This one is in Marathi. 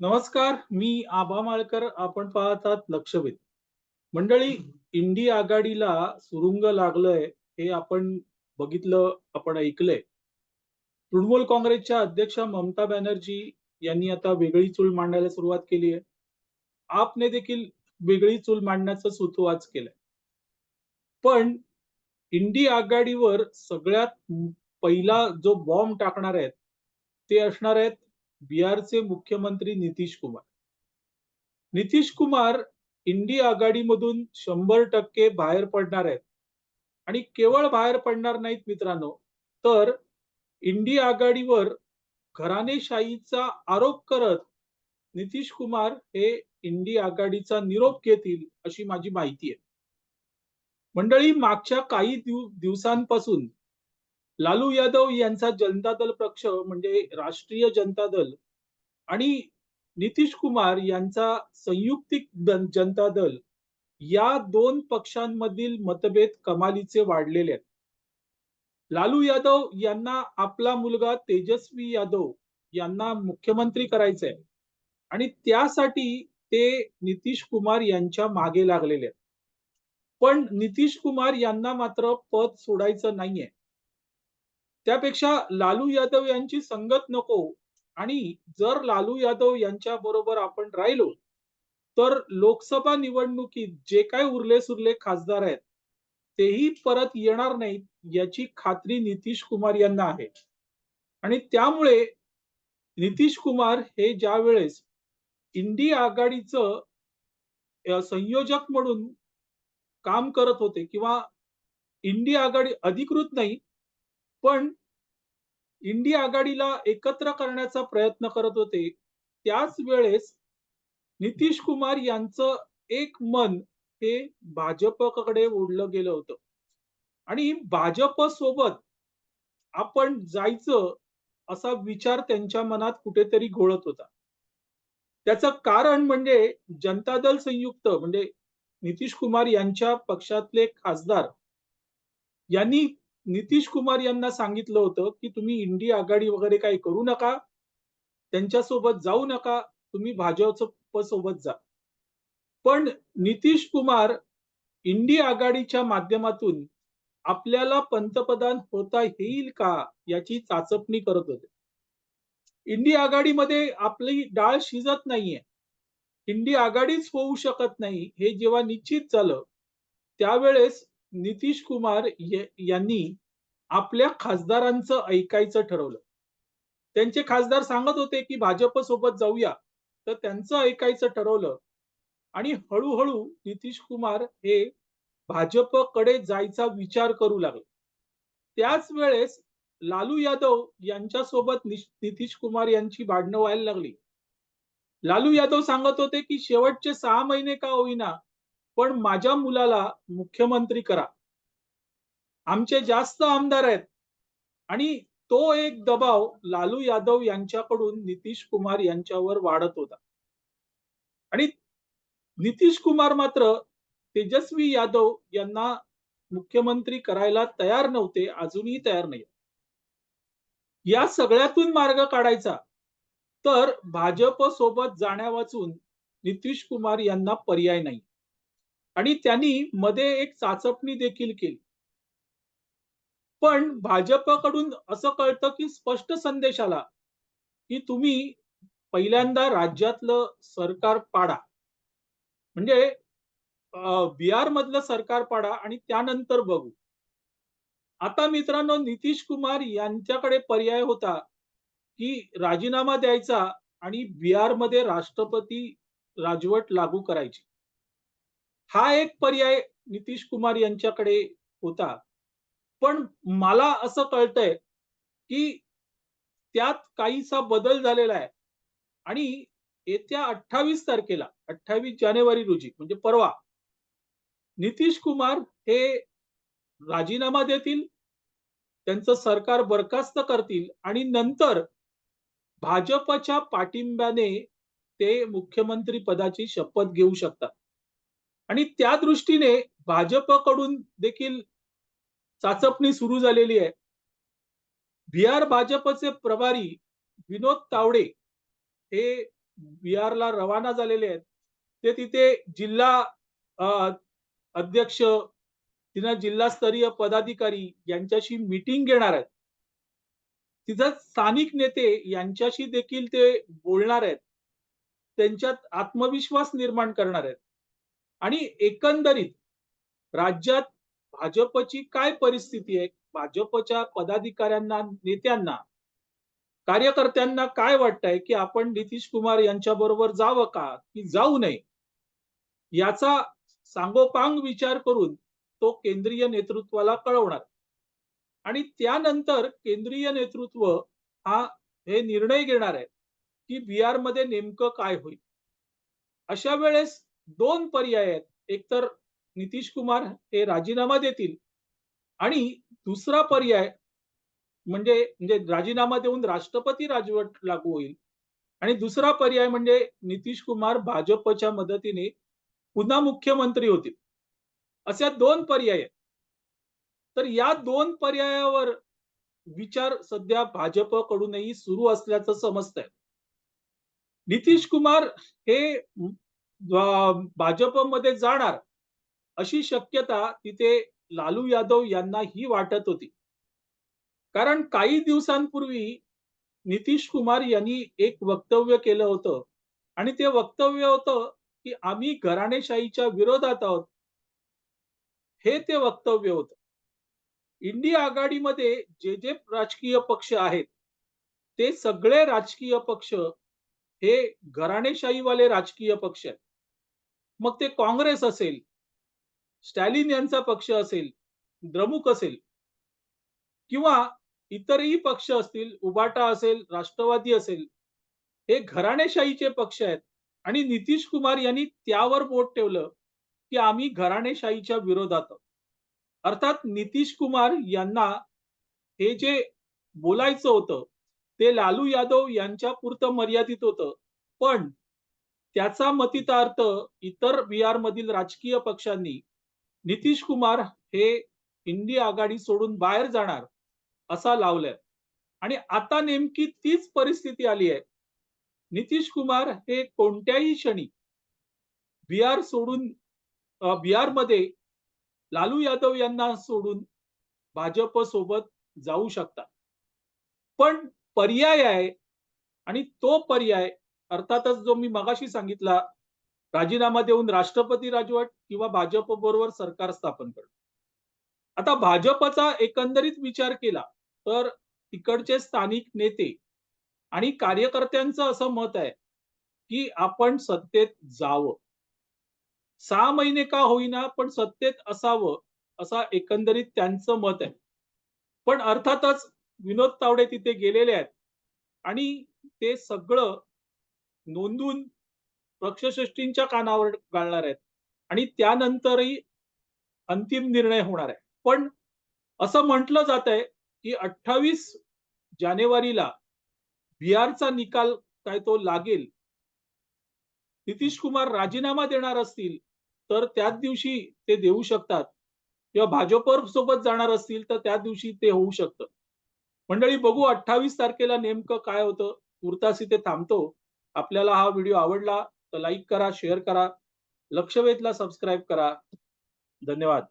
नमस्कार मी आबा माळकर. आपण पाहतात लक्षवेध. मंडळी इंडी आघाडीला सुरुंग लागलंय हे आपण बघितलं आपण ऐकलंय. तृणमूल काँग्रेसच्या अध्यक्षा ममता बॅनर्जी यांनी आता वेगळी चूल मांडायला सुरुवात केली आहे. आपने देखील वेगळी चूल मांडण्याचं सुतोवाच केलंय. पण इंडी आघाडीवर सगळ्यात पहिला जो बॉम्ब टाकणार आहेत ते असणार आहेत बिहारचे मुख्यमंत्री नितीश कुमार. नितीश कुमार इंडी आघाडीमधून शंभर टक्के बाहेर पडणार आहेत. आणि केवळ बाहेर पडणार नाहीत मित्रांनो तर इंडी आघाडीवर घराणेशाहीचा आरोप करत नितीश कुमार हे इंडी आघाडीचा निरोप घेतील अशी माझी माहिती आहे. मंडळी मागच्या काही दिवसांपासून लालू यादव यांचा जनता दल पक्ष म्हणजे राष्ट्रीय जनता दल आणि नितीश कुमार यांचा संयुक्तिक जनता दल या दोन पक्षांमधील मतभेद कमालीचे वाढलेले आहेत. लालू यादव यांना आपला मुलगा तेजस्वी यादव यांना मुख्यमंत्री करायचे आहे आणि त्यासाठी ते नितीश कुमार यांच्या मागे लागलेले आहेत. पण नितीश कुमार यांना मात्र पद सोडायचं नाहीये. त्यापेक्षा लालू यादव यांची संगत नको. आणि जर लालू यादव यांच्या बरोबर आपण राहिलो तर लोकसभा निवडणुकीत जे काय उरले सुरले खासदार आहेत तेही परत येणार नाहीत याची खात्री नितीश कुमार यांना आहे. आणि त्यामुळे नितीश कुमार हे ज्या वेळेस इंडी आघाडीचं संयोजक म्हणून काम करत होते किंवा इंडी आघाडी अधिकृत नाही पण इंडी आघाडीला एकत्र करण्याचा प्रयत्न करत होते. त्याच वेळेस नितीश कुमार यांचं एक मन हे भाजपकडे ओढलं गेलं होतं. आणि भाजप सोबत आपण जायचं असा विचार त्यांच्या मनात कुठेतरी घोळत होता. त्याचं कारण म्हणजे जनता दल संयुक्त म्हणजे नितीश कुमार यांच्या पक्षातले खासदार यांनी नितीश कुमार यांना सांगितलं होतं की तुम्ही इंडी आघाडी वगैरे काही करू नका. त्यांच्यासोबत जाऊ नका. तुम्ही भाजप सोबत जा. पण नितीश कुमार इंडी आघाडीच्या माध्यमातून आपल्याला पंतप्रधान होता येईल का याची चाचपणी करत होते. इंडी आघाडीमध्ये आपली डाळ शिजत नाहीये. इंडी आघाडीच होऊ शकत नाही हे जेव्हा निश्चित झालं त्यावेळेस नितीश कुमार यांनी आपल्या खासदारांचं ऐकायचं ठरवलं. त्यांचे खासदार सांगत होते की भाजप सोबत जाऊया तर त्यांचं ऐकायचं ठरवलं. आणि हळूहळू नितीश कुमार हे भाजपकडे जायचा विचार करू लागले. त्याच वेळेस लालू यादव यांच्यासोबत नितीश कुमार यांची भांडणं व्हायला लागली. लालू यादव सांगत होते की शेवटचे सहा महिने का होईना पण माझ्या मुलाला मुख्यमंत्री करा. आमचे जास्त आमदार आहेत. आणि तो एक दबाव लालू यादव यांच्याकडून नितीश कुमार यांच्यावर वाढत होता. आणि नितीश कुमार मात्र तेजस्वी यादव यांना मुख्यमंत्री करायला तयार नव्हते अजूनही तयार नाही या सगळ्यातून मार्ग काढायचा तर भाजप सोबत जाण्या वाचून नितीश कुमार यांना पर्याय नाही. आणि त्यांनी मध्ये एक चाचपणी देखील केली. पण भाजपकडून असं कळतं की स्पष्ट संदेश आला की तुम्ही पहिल्यांदा राज्यातलं सरकार पाडा. म्हणजे बिहार मधलं सरकार पाडा आणि त्यानंतर बघू. आता मित्रांनो नितीश कुमार यांच्याकडे पर्याय होता की राजीनामा द्यायचा आणि बिहारमध्ये राष्ट्रपती राजवट लागू करायची. हा एक पर्याय नितीश कुमार यांच्याकडे होता. पण मला असं कळतंय की त्यात काहीसा बदल झालेला आहे. आणि येत्या अठ्ठावीस तारखेला अठ्ठावीस जानेवारी रोजी म्हणजे परवा नितीश कुमार हे राजीनामा देतील त्यांचं सरकार बरखास्त करतील आणि नंतर भाजपच्या पाठिंब्याने ते मुख्यमंत्री पदाची शपथ घेऊ शकतात. आणि त्या दृष्टीने भाजपकडून देखील चाचपणी सुरू झालेली आहे. बिहार भाजपचे प्रभारी विनोद तावडे हे बिहारला रवाना झालेले आहेत. ते तिथे जिल्हा अध्यक्ष तिथं जिल्हास्तरीय पदाधिकारी यांच्याशी मीटिंग घेणार आहेत. तिथं स्थानिक नेते यांच्याशी देखील ते बोलणार आहेत. त्यांच्यात आत्मविश्वास निर्माण करणार आहेत. आणि एकंदरीत राज्यात भाजपची काय परिस्थिती आहे? भाजपच्या पदाधिकाऱ्यांना नेत्यांना कार्यकर्त्यांना काय वाटतंय की आपण नितीश कुमार यांच्या बरोबर जावं का? की जाऊ नये? याचा सांगोपांग विचार करून तो केंद्रीय नेतृत्वाला कळवणार. आणि त्यानंतर केंद्रीय नेतृत्व हा हे निर्णय घेणार आहे की बिहारमध्ये नेमकं काय होईल? अशा वेळेस दोन पर्याय आहेत. एकतर नितीश कुमार हे राजीनामा देतील. आणि दुसरा पर्याय म्हणजे म्हणजे राजीनामा देऊन राष्ट्रपती राजवट लागू होईल. आणि दुसरा पर्याय म्हणजे नितीश कुमार भाजपच्या मदतीने पुन्हा मुख्यमंत्री होतील. अशा दोन पर्याय आहेत. तर या दोन पर्यायावर विचार सध्या भाजपकडूनही सुरू असल्याचं समजतंय. नितीश कुमार हे भाजपमध्ये जाणार अशी शक्यता तिथे लालू यादव यांना ही वाटत होती. कारण काही दिवसांपूर्वी नितीश कुमार यांनी एक वक्तव्य केलं होतं आणि ते वक्तव्य होतं की आम्ही घराणेशाहीच्या विरोधात आहोत. हे ते वक्तव्य होतं. इंडिया आघाडीमध्ये जे जे राजकीय पक्ष आहेत ते सगळे राजकीय पक्ष हे घराणेशाहीवाले राजकीय पक्ष आहेत. मग ते काँग्रेस असेल स्टॅलिन यांचा पक्ष असेल द्रमुक असेल किंवा इतरही पक्ष असतील उबाटा असेल राष्ट्रवादी असेल हे घराणेशाहीचे पक्ष आहेत. आणि नितीश कुमार यांनी त्यावर बोट ठेवलं की आम्ही घराणेशाहीच्या विरोधात अर्थात नितीश कुमार यांना हे जे बोलायचं होतं ते लालू यादव यांच्या पुरतं मर्यादित होतं. पण त्याचा मतितार्थ इतर बिहारमधील राजकीय पक्षांनी नितीश कुमार हे हिंदी आघाडी सोडून बाहेर जाणार असा लावलाय. आणि आता नेमकी तीच परिस्थिती आली आहे. नितीश कुमार हे कोणत्याही क्षणी बिहार सोडून बिहारमध्ये लालू यादव यांना सोडून भाजप सोबत जाऊ शकतात. पण पर्याय आहे आणि तो पर्याय अर्थातच जो मी मगाशी सांगितला राजीनामा देऊन राष्ट्रपती राजवट किंवा भाजप बरोबर सरकार स्थापन करणं. आता भाजपचा एकंदरीत विचार केला तर तिकडचे स्थानिक नेते आणि कार्यकर्त्यांचं असं मत आहे की आपण सत्तेत जावं. सहा महिने का होईना पण सत्तेत असावं असा एकंदरीत त्यांचं मत आहे. पण अर्थातच विनोद तावडे तिथे गेलेले आहेत आणि ते सगळं नोंदून पक्षश्रेष्ठींच्या कानावर घालणार आहेत. आणि त्यानंतरही अंतिम निर्णय होणार आहे. पण असं म्हटलं जात आहे की अठ्ठावीस जानेवारीला बिहारचा निकाल काय तो लागेल? नितीश कुमार राजीनामा देणार असतील तर त्याच दिवशी ते देऊ शकतात. किंवा भाजप सोबत जाणार असतील तर त्या दिवशी ते होऊ शकतं. मंडळी बघू अठ्ठावीस तारखेला नेमकं काय होतं? तुर्तास इथे थांबतो. आपल्याला हा व्हिडिओ आवडला तर लाईक करा शेअर करा लक्षवेधला सबस्क्राईब करा. धन्यवाद.